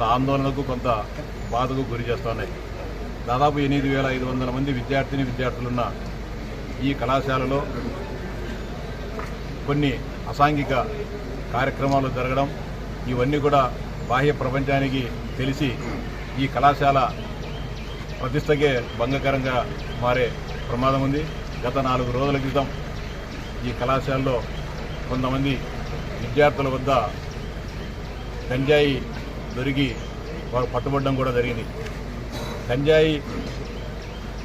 కొంత ఆందోళనకు కొంత బాధకు గురి చేస్తున్నాయి దాదాపు ఎనిమిది వేల ఐదు వందల మంది విద్యార్థిని విద్యార్థులున్న ఈ కళాశాలలో కొన్ని అసాంఘిక కార్యక్రమాలు జరగడం ఇవన్నీ కూడా బాహ్య ప్రపంచానికి తెలిసి ఈ కళాశాల ప్రతిష్టకే భంగకరంగా మారే ప్రమాదం ఉంది. గత నాలుగు రోజుల క్రితం ఈ కళాశాలలో కొంతమంది విద్యార్థుల వద్ద గంజాయి దొరికి వారు పట్టుబడడం కూడా జరిగింది. గంజాయి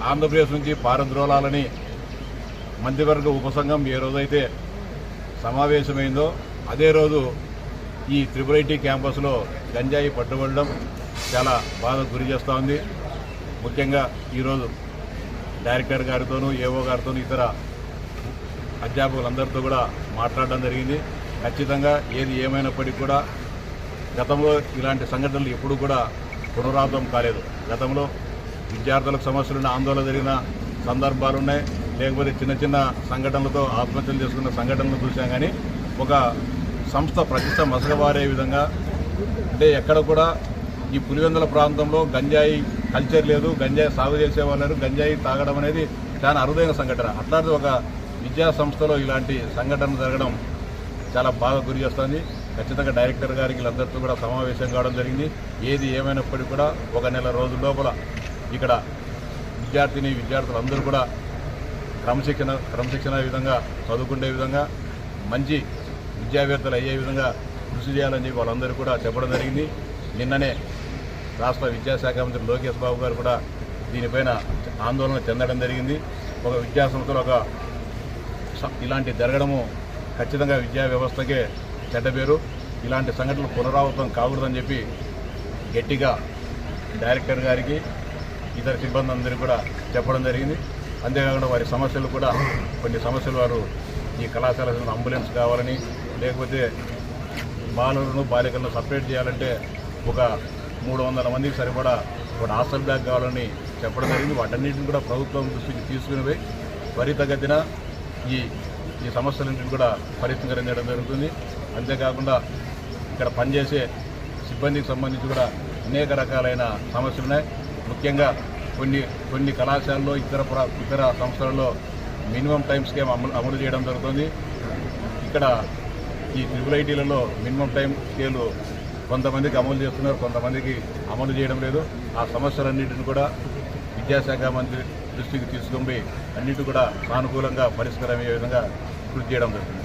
ఆంధ్రప్రదేశ్ నుంచి పారద్రోలాలని మంత్రివర్గ ఉపసంఘం ఏ రోజైతే సమావేశమైందో అదే రోజు ఈ త్రిపుల్ ఐటీ క్యాంపస్లో గంజాయి పట్టుబడడం చాలా బాధ గురి చేస్తూ ఉంది. ముఖ్యంగా ఈరోజు డైరెక్టర్ గారితోనూ ఏఓ గారితోనూ ఇతర అధ్యాపకులందరితో కూడా మాట్లాడడం జరిగింది. ఖచ్చితంగా ఏది ఏమైనప్పటికీ కూడా గతంలో ఇలాంటి సంఘటనలు ఎప్పుడు కూడా పునరావృతం కాలేదు. గతంలో విద్యార్థులకు సమస్యలున్న ఆందోళన జరిగిన సందర్భాలు ఉన్నాయి. లేకపోతే చిన్న చిన్న సంఘటనలతో ఆత్మహత్యలు చేసుకున్న సంఘటనలు చూసాం కానీ ఒక సంస్థ ప్రతిష్ట మసగబారే విధంగా అంటే ఎక్కడ కూడా ఈ పులివెందుల ప్రాంతంలో గంజాయి కల్చర్ లేదు గంజాయి సాగు చేసే వాళ్ళు గంజాయి తాగడం అనేది చాలా అరుదైన సంఘటన. అట్లాంటి ఒక విద్యా సంస్థలో ఇలాంటి సంఘటన జరగడం చాలా బాగా గురి చేస్తుంది. ఖచ్చితంగా డైరెక్టర్ గారికి వీళ్ళందరితో కూడా సమావేశం కావడం జరిగింది. ఏది ఏమైనప్పటికీ కూడా ఒక నెల రోజుల లోపల ఇక్కడ విద్యార్థిని విద్యార్థులందరూ కూడా క్రమశిక్షణ క్రమశిక్షణ విధంగా చదువుకునే విధంగా మంచి విద్యావేత్తలు అయ్యే విధంగా కృషి చేయాలని చెప్పి వాళ్ళందరూ కూడా చెప్పడం జరిగింది. నిన్ననే రాష్ట్ర విద్యాశాఖ మంత్రి లోకేష్ బాబు గారు కూడా దీనిపైన ఆందోళన చెందడం జరిగింది. ఒక విద్యా సంస్థలో ఒక ఇలాంటి జరగడము ఖచ్చితంగా విద్యా వ్యవస్థకే చెడ్డ పేరు ఇలాంటి సంఘటనలు పునరావృతం కాకూడదని చెప్పి గట్టిగా డైరెక్టర్ గారికి ఇతర సిబ్బంది అందరికీ కూడా చెప్పడం జరిగింది. అంతేకాకుండా వారి సమస్యలు కూడా కొన్ని సమస్యలు వారు ఈ కళాశాల అంబులెన్స్ కావాలని లేకపోతే బాలులను బాలికలను సపరేట్ చేయాలంటే ఒక మూడు వందల మందికి సరిపడా ఒక హాస్టల్ బ్యాగ్ కావాలని చెప్పడం జరిగింది. వాటన్నిటిని కూడా ప్రభుత్వం దృష్టికి తీసుకుని పోయి త్వరితగతిన ఈ ఈ సమస్యలన్నింటినీ కూడా పరిష్కరించడం జరుగుతుంది. అంతేకాకుండా ఇక్కడ పనిచేసే సిబ్బందికి సంబంధించి కూడా అనేక రకాలైన సమస్యలు ఉన్నాయి. ముఖ్యంగా కొన్ని కొన్ని కళాశాలలో ఇతర ప్ర- ఇతర సంస్థలలో మినిమం టైం స్కీమ్ అమలు అమలు చేయడం జరుగుతుంది. ఇక్కడ ఈ ట్రిపుల్ ఐటీలలో మినిమం టైం స్కేలు కొంతమందికి అమలు చేస్తున్నారు కొంతమందికి అమలు చేయడం లేదు. ఆ సమస్యలన్నింటిని కూడా విద్యాశాఖ మంత్రి దృష్టికి తీసుకొని అన్నిటి కూడా సానుకూలంగా పరిష్కారం అయ్యే విధంగా కృషి చేయడం జరుగుతుంది.